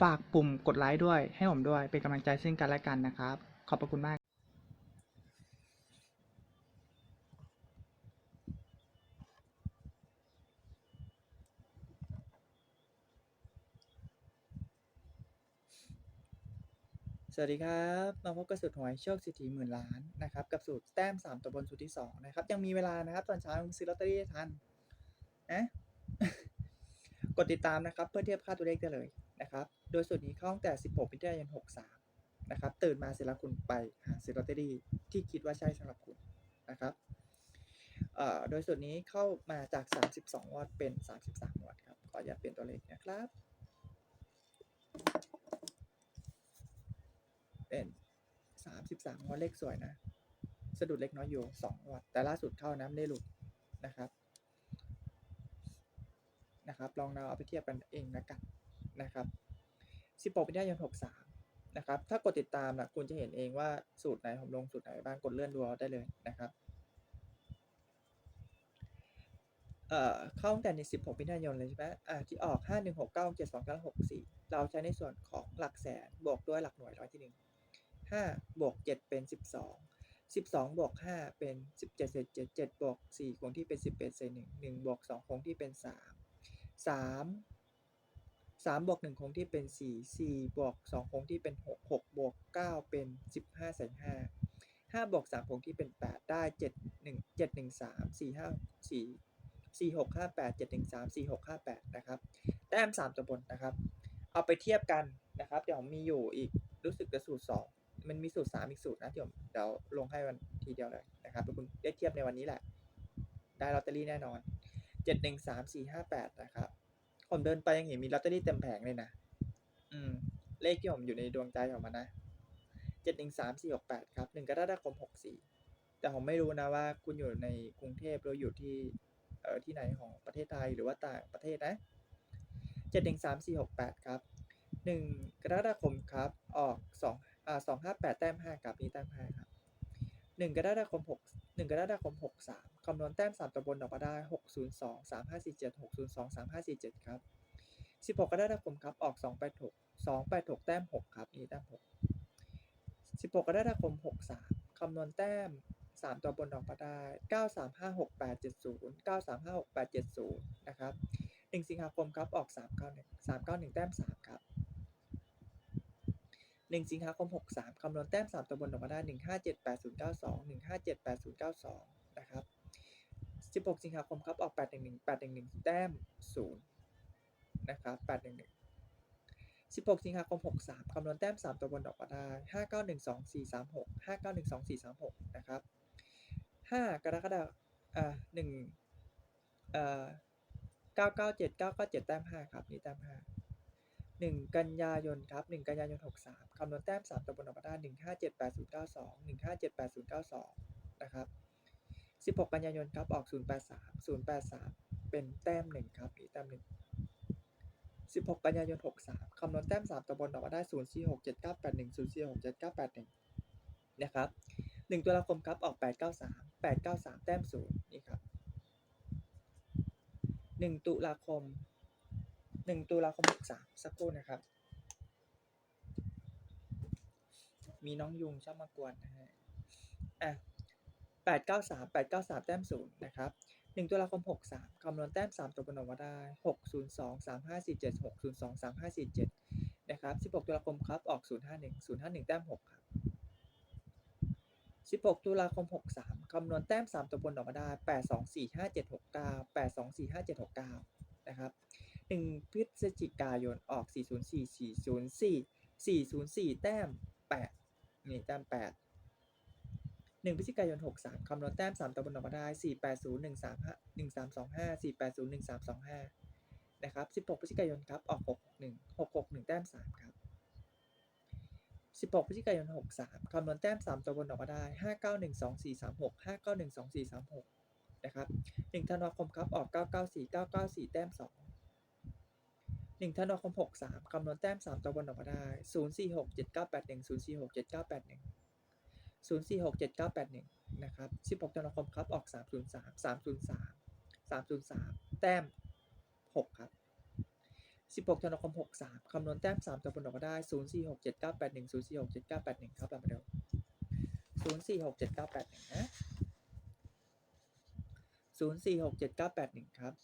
ฝากปุ่มกดไลค์ด้วย ให้ผมด้วย เป็นกำลังใจซึ่งกันและกันนะครับ ขอบพระคุณมากสวัสดีครับมาพบกับสูตรหวยโชคสิทธิหมื่นล้านนะครับกับสูตรแต้ม 3 ตัวบนสูตรที่ 2 นะครับ ยังมีเวลานะครับ ตอนเช้าซื้อลอตเตอรี่ทันนะกดติดตามนะครับ เพื่อเทียบค่าตัวเลขได้เลย โดยสูตรนี้เข้าตั้งแต่ 16มิถุนายน63 นะครับ ตื่นมาเสร็จแล้วคุณไปหาซื้อลอตเตอรี่ที่คิดว่าใช่สำหรับคุณนะครับโดยสูตรนี้เข้ามาจาก 32งวดเป็น 33งวดครับ ขออย่าเปลี่ยนตัวเลขนะครับ เป็น 33งวดเลขสวยนะ สะดุดเล็กน้อยอยู่2งวดแต่ล่าสุดเข้าน้ำได้หลุดนะครับนะครับ ลองเราเอาไปเทียบกันเองนะกันนะครับ 16มิถุนายน63นะครับ ถ้ากดติดตามนะคุณจะเห็นเองว่าสูตรไหนผมลงสูตรไหนบ้างกดเลื่อนดูได้เลยนะครับเอ่อเข้าตั้งแต่ใน 16มิถุนายนเลยใช่ไหมอ่าที่ออก 5 1 6 9 7 2 9 6 4 เราใช้ในส่วนของหลักแสน บวกด้วยหลักหน่วยร้อยที่ 1 5 บวก 7 เป็น 12 12 บวก 5 เป็น 17เศษ7 7บวก 4 คงที่เป็น 11เศษ1 1บวก 2 คงที่เป็น 3 3 สามบวกหนึ่งคงที่เป็นสี่สี่บวกสองคงที่เป็นหกหกบวกเก้าเป็นสิบห้าใส่ห้าห้าบวกสามคงที่เป็นแปดได้เจ็ดหนึ่งเจ็ดหนึ่งสามสี่ห้าสี่สี่หกห้าแปดเจ็ดหนึ่งสามสี่หกห้าแปดนะครับ แต้มสามตัวบนนะครับ เอาไปเทียบกันนะครับ เดี๋ยวมีอยู่อีกรู้สึกจะสูตรสองมันมีสูตรสามอีกสูตรนะที่ผมเดี๋ยวลงให้วันทีเดียวเลยนะครับคุณได้เทียบในวันนี้แหละ ได้ลอตเตอรี่แน่นอนเจ็ดหนึ่งสามสี่ห้าแปดนะครับ ผมเดินไปยังเห็นมีลอตเตอรี่เต็มแผงเลยนะ อืม เลขที่ผมอยู่ในดวงใจของมันนะ7 1 3 4 6 8ครับ1กรกฎาคม64แต่ผมไม่รู้นะว่า คุณอยู่ในกรุงเทพหรืออยู่ที่ เอ่อที่ไหนของประเทศไทยหรือว่าต่างประเทศนะ7 1 3 4 6 8ครับ1กรกฎาคมครับ ออก2อ่า258แต้ม5ครับนี่แต้ม5ครับ1กรกฎาคม6 1 กรกฎาคม 63 คำนวณแต้ม 3ตัวบนออกมาได้ 602 3547 602 3547 ครับ 16 กรกฎาคมครับ ออก 286 286 แต้ม 6 ครับ นี่แต้ม 6 16 กรกฎาคม 63 คำนวณแต้ม 3 ตัวบนออกมาได้ 9356 870 9356 870 นะครับ 1 สิงหาคมครับ ออก 391 391 แต้ม 3 ครับ 1 สิงหาคม 63 คำนวณแต้ม 3 ตัวบนออกมาได้ 1578092 1578092 นะครับ 16 สิงหาคมครับออก 811 811 แต้ม 0 นะครับ 811 16 สิงหาคม 63 คำนวณแต้ม 3 ตัวบนออกมาได้ 5912 436 5912 436 นะครับ 5 กรกฎาคมอ่า1เอ่อ997 997 แต้ม 5 ครับ นี่แต้ม 5 1กันยายนครับ1กันยายน63คำนวณแต้ม3ตัวบนออกมาได้1578092 1578092นะครับ16กันยายนครับออก083 083เป็นแต้ม1ครับนี่แต้ม1 16กันยายน63คำนวณแต้ม3ตับออกมาได้0467981 0467981นะครับ1ตุลาคมครับออก893 893แต้ม0นี่ครับ1ตุลาคม1ตุลาม63สักคำนะครับมีน้องยุงชอบมากวนนะฮะอะ893 893แต้าคม63คำนวณแต้ม3ตัวบนออกมาได้602 3547 602 3547นะครับ16ตุลาคมครับออก051 051แต้ม6ครับ16ตุลามแต้มสามตัวบนออกมาได้แปดสองสี่ห้าเจ็ หนึ่งตุลาคมหกสามสักครู่นะครับ มีน้องยุงชอบมากวนนะฮะอะแปดเก้าสามแปดเก้าสามแต้มศูนย์นะครับหนึ่งตุลาคมหกสามคำนวณแต้มสามตัวบนออกมาได้หกศูนย์สองสามห้าสี่เจ็ดหกศูนย์สองสามห้าสี่เจ็ดนะครับสิบหกตุลาคมครับออกศูนย์ห้าหนึ่งศูนย์ห้าหนึ่งแต้มหกครับ16 ตุลาคม 63 คำนวณแต้ม 3 ตัวบนออกมาได้ 8 2 4 5 7 6 9 8 2 4 5 7 6 9 นะครับ 1 ธันวาคมครับ ออก 994 994 แต้ม2 1ธันวาคม63คำนวณแต้ม3ตัวบนออกมาได้046 7981 046 7981 046 7981นะครับ16ธันวาคมครับออก303 303 303แต้ม6ครับ16ธันวาคม63คำนวณแต้ม3ตัวบนออกมาได้0 4 6 7 9 8 1 0 4 6 7 9 8 1ครับเรามาดู0 4 6นะครับ30ธันวาคมครับออก6 2 8 6 2 8แต้ม6 หนึ่งธันวาคมหกสามคำนวณแต้มสามตัวบนออกมาได้ศูนย์สี่หกเจ็ดเก้าแปดหนึ่งศูนย์สี่หกเจ็ดเก้าแปดหนึ่งศูนย์สี่หกเจ็ดเก้าแปดหนึ่งนะครับสิบหกธันวาคมครับออกสามศูนย์สามสามศูนย์สามสามศูนย์สามแต้มหกครับสิบหกธันวาคมหกสามคำนวณแต้มสามตัวบนออกมาได้ศูนย์สี่หกเจ็ดเก้าแปดหนึ่งศูนย์สี่หกเจ็ดเก้าแปดหนึ่งครับเรามาดูศูนย์สี่หกเจ็ดเก้าแปดหนึ่งนะศูนย์สี่หกเจ็ดเก้าแปดหนครับ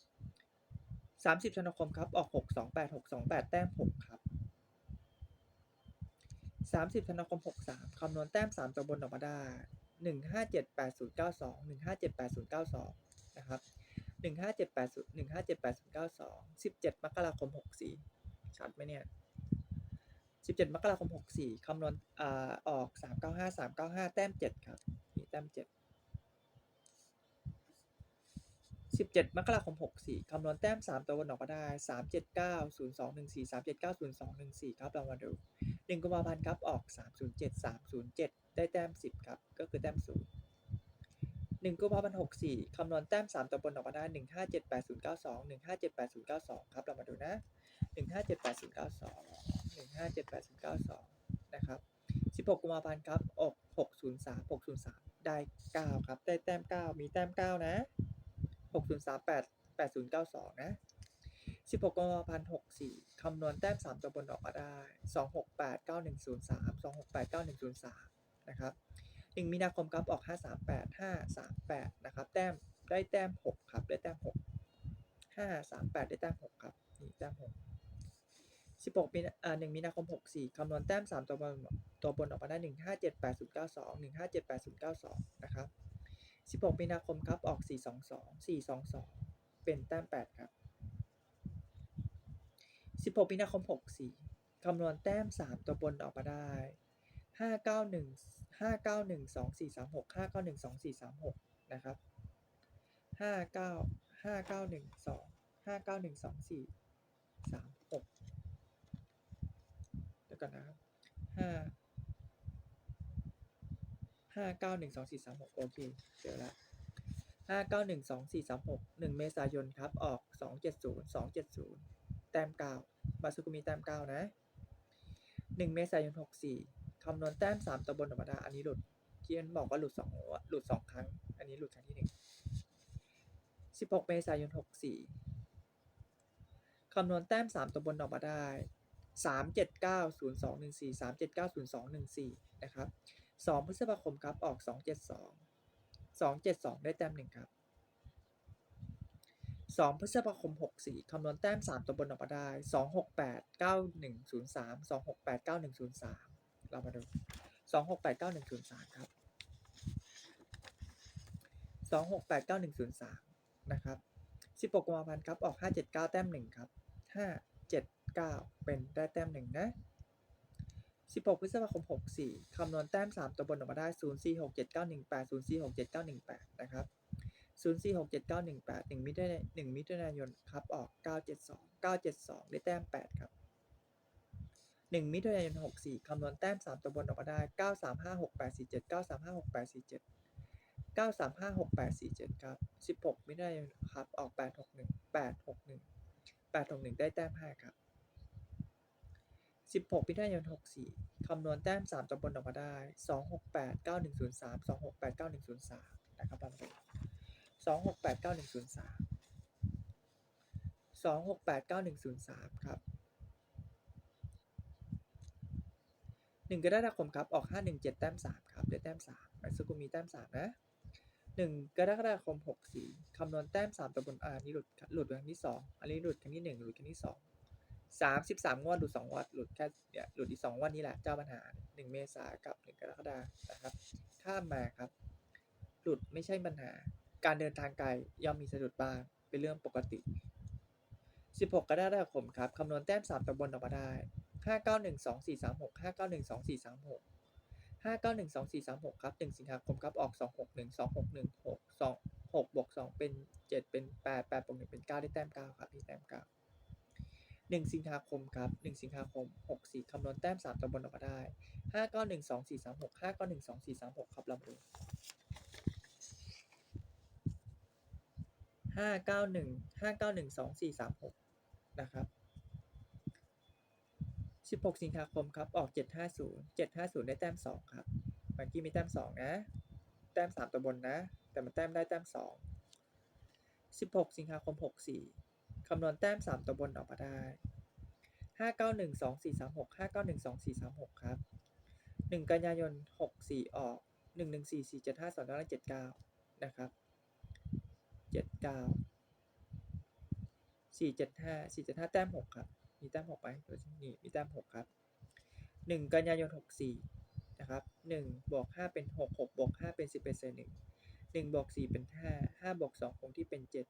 30ธันวาคมครับออกหกสองแปดหกสองแปดแต้มหกครับ 30ธันวาคมหกสามคำนวณแต้ม 3 ตัวบนออกมาได้หนึ่งห้าเจ็ดแปดศูนย์เก้าสองหนึ่งห้าเจ็ดแปดศูนย์เก้าสองนะครับหนึ่งห้าเจ็ดแปดศูนย์หนึ่งห้าเจ็ดแปดศูนย์เก้าสองสิบเจ็ดมกราคมหกสี่ชัดไหมเนี่ยสิบเจ็ดมกราคมหกสี่คำนวณอ่าออกสามเก้าห้าสามเก้าห้าแต้มเจ็ดครับ นี่แต้มเจ็ด ย์เก้าสองครับเรามาดูนะหนึ่งห้าเจ็ดแปดศูนย์เก้าสองหนึ่งห้าเจ็ดแปดศูนย์เก้าสองนะครับสิบหกกุมภาพันธ์ครับ ออกหกศูนย์สามหกศูนย์สามได้เก้าครับ ได้แต้มเก้ามีแต้มเก้านะ หกศูนย์สามแปดแปดศูนย์เก้าสองนะสิบหกกุมภาพันธ์หกสี่คำนวณแต้มสามตัวบนออกมาได้สองหกแปดเก้าหนึ่งศูนย์สามสองหกแปดเก้าหนึ่งศูนย์สามนะครับหนึ่งมีนาคมครับออกห้าสามแปดห้าสามแปดนะครับแต้มได้แต้มหกครับได้แต้มหกห้าสามแปดได้แต้มหกครับนี่แต้มหกสิบหกมีอ่าหนึ่งมีนาคมหกสี่คำนวณแต้มสามตัวบนตัวบนออกมาได้หนึ่งห้าเจ็ดแปดศูนย์เก้าสองหนึ่งห้าเจ็ดแปดศูนย์เก้าสองนะครับ สิบหกมีนาคมครับ ออกสี่สองสองสี่สองสองเป็นแต้มแปดครับสิบหกมีนาคมหกสี่คำนวณแต้มสามตัวบนออกมาได้ห้าเก้าหนึ่งห้าเก้าหนึ่งสองสี่สามหกห้าเก้าหนึ่งสองสี่สามหกนะครับห้าเก้าห้าเก้าหนึ่งสองห้าเก้าหนึ่งสองสี่สามหกเดี๋ยวก่อนนะครับห้า ห้าเก้าหนึ่งสองสี่สามหกโอเคเจอแล้วห้าเก้าหนึ่งสองสี่สามหกหนึ่งเมษายนครับ ออกสองเจ็ดศูนย์สองเจ็ดศูนย์แต้มเก้ามาสุกุมีแต้มเก้านะหนึ่งเมษายนหกสี่คำนวณแต้มสามตัวบนออกมาได้อันนี้หลุดที่มันบอกว่าหลุดสองหลุดสองครั้ง อันนี้หลุดครั้งที่หนึ่งสิบหกเมษายนหกสี่คำนวณแต้มสามตัวบนออกมาได้สามเจ็ดเก้าศูนย์สองหนึ่งสี่สามเจ็ดเก้าศูนย์สองหนึ่งสี่นะครับ สองพฤษภาคมครับออกสองเจ็ดสองสองเจ็ดสองได้แต้มหนึ่งครับสองพฤษภาคมหกสี่คำนวณแต้มสามตัวบนออกมาได้สองหกแปดเก้าหนึ่งศูนย์สามสองหกแปดเก้าหนึ่งศูนย์สามเรามาดูสองหกแปดเก้าหนึ่งศูนย์สามครับสองหกแปดเก้าหนึ่งศูนย์สามนะครับสิบหกกุมภาพันธ์ครับออกห้าเจ็ดเก้าแต้มหนึ่งครับห้าเจ็ดเก้าเป็นได้แต้มหนึ่งนะ สิบหกพฤษภาคมหกสี่คำนวณแต้มสามตัวบนออกมาได้ศูนย์สี่หกเจ็ดเก้าหนึ่งแปดศูนย์สี่หกเจ็ดเก้าหนึ่งแปดนะครับศูนย์สี่หกเจ็ดเก้าหนึ่งแปดหนึ่งมิถุนายนหนึ่งมิถุนายนครับออกเก้าเจ็ดสองเก้าเจ็ดสองได้แต้มแปดครับหนึ่งมิถุนายนหกสี่คำนวณแต้มสามตัวบนออกมาได้เก้าสามห้าหกแปดสี่เจ็ดเก้าสามห้าหกแปดสี่เจ็ดเก้าสามห้าหกแปดสี่เจ็ดครับสิบหกมิถุนายนครับออกแปดหกหนึ่งแปดหกหนึ่งแปดหกหนึ่งได้แต้มห้าครับ สิบหกมิถุนายนหกสี่คำนวณแต้มสามตัวบนออกมาได้สองหกแปดเก้าหนึ่งศูนย์สามสองหกแปดเก้าหนึ่งศูนย์สามนะครับเรามาดูสองหกแปดเก้าหนึ่งศูนย์สามสองหกแปดเก้าหนึ่งศูนย์สามครับหนึ่งกรกฎาคมครับ ออกห้าหนึ่งเจ็ดแต้มสามครับได้แต้มสามไอซูกุมีแต้มสามนะหนึ่งกรกฎาคมหกสี่คำนวณแต้มสามตัวบนอ่านี่หลุดหลุดครั้งที่สองอันนี้หลุดครั้งที่หนึ่งหลุดครั้งที่สอง สามสิบสามงวดหลุดสองงวดหลุดแค่เนี่ยหลุดอีกสองงวันนี้แหละเจ้าปัญหาหนึ่งเมษากับหนึ่งกรกฎานะครับ ข้ามมาครับ หลุดไม่ใช่ปัญหา การเดินทางไกลย่อมมีสะดุดบ้างเป็นเรื่องปกติ 16 กรกฎาคมครับคำนวณแต้ม 3ตัวบนออกมาได้ 5912436 5912436 5912436ครับ1สิงหาคมครับออก 261 2616 2 6บวก2เป็น 7 เป็น 8 8บวก1เป็น 9 ได้แต้ม 9 ครับที่แต้ม 9 1 สิงหาคมครับ 1 สิงหาคม 64คำนวณแต้ม 3ตัวบนออกมาได้ 5912436 5912436 ครับเรามาดูห้าเก้าหนึ่งห้าเก้าหนึ่งสองสี่สามหกนะครับสิบหกสิงหาคมครับ ออกเจ็ดห้าศูนย์เจ็ดห้าศูนย์ได้แต้มสองครับเมื่อกี้มีแต้มสองนะ แต้มสามตัวบนนะ แต่มันแต้มได้แต้มสองสิบหกสิงหาคมหกสี่ คำนวณแต้มสามตัวบนออกมาได้ห้าเก้าหนึ่งสองสี่สามหกห้าเก้าหนึ่งสองสี่สามหกครับหนึ่งกันยายนหกสี่ออกหนึ่งหนึ่งสี่สี่เจ็ดห้าสองเก้าเจ็ดเก้านะครับเจ็ดเก้าสี่เจ็ดห้าสี่เจ็ดห้าแต้มหกครับ มีแต้มหกไหมนี่มีแต้มหกครับหนึ่งกันยายนหกสี่นะครับหนึ่งบวกห้าเป็นหกหกบวกห้าเป็นสิบเป็นเศษหนึ่งหนึ่งบวกสี่เป็นห้าห้าบวกสองคงที่เป็นเจ็ด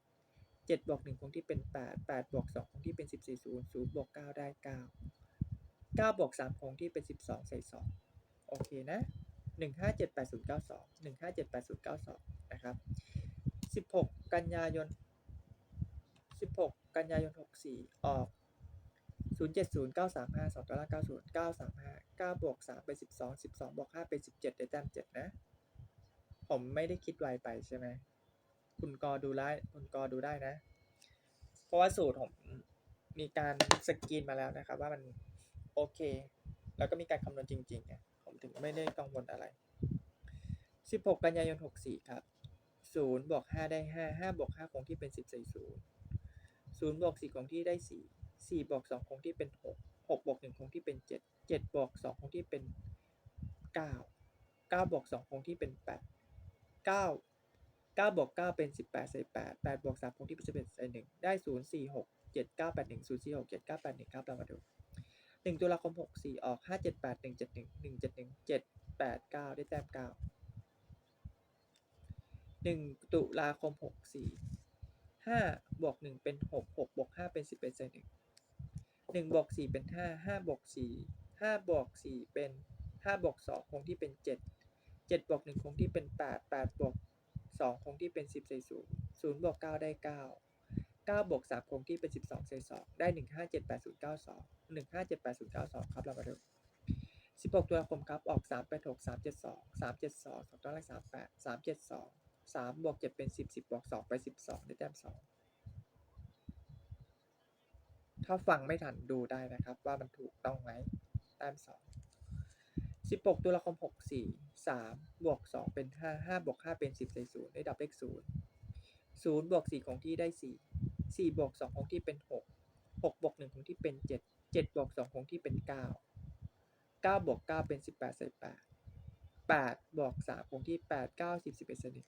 เจ็ดบวกหนึ่งคงที่เป็นแปดแปดบวกสองคงที่เป็นสิบสี่ศูนย์ศูนย์บวกเก้าได้เก้าเก้าบวกสามคงที่เป็นสิบสองใส่สองโอเคนะหนึ่งห้าเจ็ดแปดศูนย์เก้าสองหนึ่งห้าเจ็ดแปดศูนย์เก้าสองนะครับ16กันยายน16กันยายน64ออก070 935 2 9 90 935 9บวก3เป็น12 12บสองบวก5เป็น17ได้แต้ม7นะ ผมไม่ได้คิดไวไปใช่ไหม คุณกอดูได้คุณกอดูได้นะ เพราะว่าสูตรผมมีการสกรีนมาแล้วนะครับ ว่ามันโอเค แล้วก็มีการคำนวณจริงๆเนี่ยผมถึงไม่ได้กังวลอะไร 16 กันยายน 64 ครับศูนย์บวกห้าได้ห้าห้าบวกห้าคงที่เป็นสิบใส่ศูนย์ศูนย์บวกสี่คงที่ได้สี่สี่บวกสองคงที่เป็นหกหกบวกหนึ่งคงที่เป็นเจ็ดเจ็ดบวกสองคงที่เป็นเก้าเก้าบวกสองคงที่เป็นแป ดเก้าบวกเก้าเป็นสิบแปดใส่แปดแปดบวกสามคงที่เป็นสิบเอ็ดใส่หนึ่งได้ศูนย์สี่หกเจ็ดเก้าแปดหนึ่งศูนย์สี่หกเจ็ดเก้าแปดหนึ่งครับเรามาดูหนึ่งตุลาคมหกสี่ออกห้าเจ็ดแปดหนึ่งเจ็ดหนึ่งหนึ่งเจ็ดหนึ่งเจ็ดแปดเก้าได้แต้มเก้าหนึ่งตุลาคมหกสี่ห้าบวกหนึ่งเป็นหกหกบวกห้าเป็นสิบเอ็ดใส่หนึ่งหนึ่งบวกสี่เป็นห้าห้าบวกสี่ห้าบวกสี่เป็นห้าบวกสองคงที่เป็นเจ็ดเจ็ดบวกหนึ่งคงที่เป็นแปดแปดบวก สองคงที่เป็นสิบใส่ศูนย์ศูนย์บวกเก้าได้เก้าเก้าบวกสามคงที่เป็นสิบสองใส่สองได้หนึ่งห้าเจ็ดแปดศูนย์เก้าสองหนึ่งห้าเจ็ดแปดศูนย์เก้าสองครับ เรามาดูสิบหกตุลาคมครับ ออกสามแปดหกสามเจ็ดสองสามเจ็ดสองสองตัวเลขสามแปดสามเจ็ดสองสามบวกเจ็ดเป็นสิบสิบบวกสองไปสิบสองได้แต้มสองถ้าฟังไม่ทันดูได้นะครับว่ามันถูกต้องไหมแต้มส 16 ตัวละคร6 4 3บวก2เป็น 5 5บวก5เป็น 10ใส่0ได้ดับเลข 0 0บวก4ของที่ได้ 4 4บวก2ของที่เป็น 6 6บวก1ของที่เป็น 7 7บวก2ของที่เป็น 9 9บวก9เป็น 18ใส่8 8บวก3ของที่ 8 9 10 11ใส่1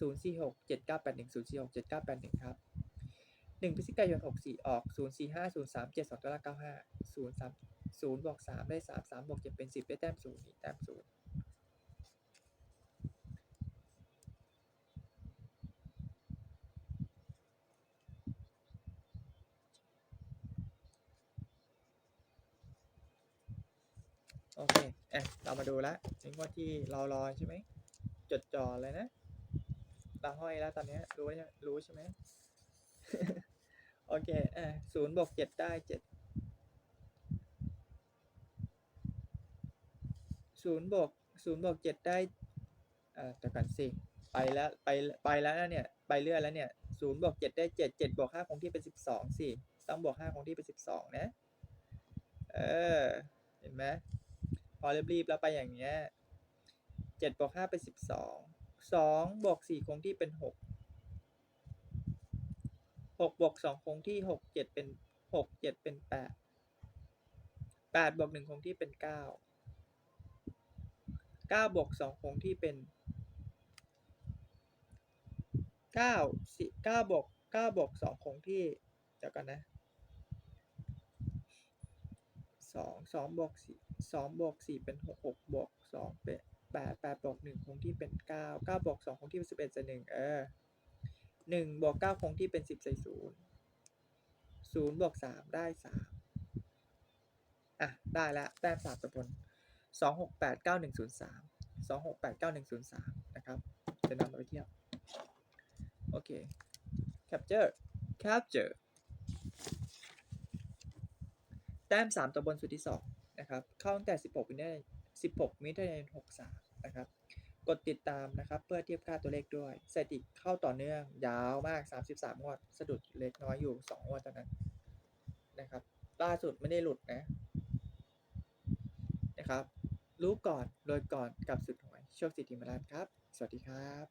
0 4 6 7 9 8 1 0 4 6 7 9 8 1ครับ1พฤศจิกายน64ออก 0 4 5 0 3 7 2 9 9 5 0 3 ศูนย์บวกสามได้สามสามบวกเจ็ดเป็นสิบได้แต้มศูนย์นี่แต้มศูนย์โอเคเอ๊ะเรามาดูและนี่งวดที่เรารอใช่ไหม จดจ่อเลยนะตาห้อยแล้วตอนนี้รู้ยังรู้ใช่ไหม โอเคเอ่ศูนย์บวกเจ็ดได้เจ็ด ศูนย์บวกศูนย์บวกเจ็ดได้เอ่อแต่กันสิไปแล้วไปไปแล้วนะเนี่ยไปเรื่อยแล้วเนี่ยศูนย์บวกเจ็ดได้เจ็ดเจ็ดบวกห้าคงที่เป็นสิบสองสิต้องบวกห้าคงที่เป็นสิบสองนะเออเห็นไหมพอรีบๆแล้วไปอย่างเงี้ยเจ็ดบวกห้าเป็นสิบสองสองบวกสี่คงที่เป็นหกหกบวกสองคงที่หกเจ็ดเป็นหกเจ็ดเป็นแปดแปดบวกหนึ่งคงที่เป็นเก้า เก้าบวกสองคงที่เป็นเก้าสี่เก้าบวกเก้าบวกสองคงที่เดี๋ยวกันนะสองสองบวกสี่สองบวกสี่เป็นหกหกบวกสองเป็นแปดแปดบวกหนึ่งคงที่เป็นเก้าเก้าบวกสองคงที่เป็นสิบเอ็ดใส่หนึ่งเออหนึ่งบวกเก้าคงที่เป็นสิบใส่ศูนย์ศูนย์บวกสามได้สามอะ ได้แล้วแต้มสามตัวบน สองหกแปดเก้าหนึ่งศูนย์สามสองหกแปดเก้าหนึ่งศูนย์สามนะครับ จะนำมาไปเทียบ โอเค capture capture แต้มสามตัวบนสุดที่สองนะครับ เข้าตั้งแต่ 16มิถุนายน16มิถุนายน63 นะครับ กดติดตามนะครับ เพื่อเทียบค่าตัวเลขด้วยสถิติเข้าต่อเนื่อง ยาวมาก 33 งวด สะดุดเล็กน้อยอยู่ 2 งวดเท่านั้น นะครับ ล่าสุดไม่ได้หลุดนะ นะครับ รู้ก่อนโดยก่อนกับสุดหวยโชคสิทธิมรันครับ สวัสดีครับ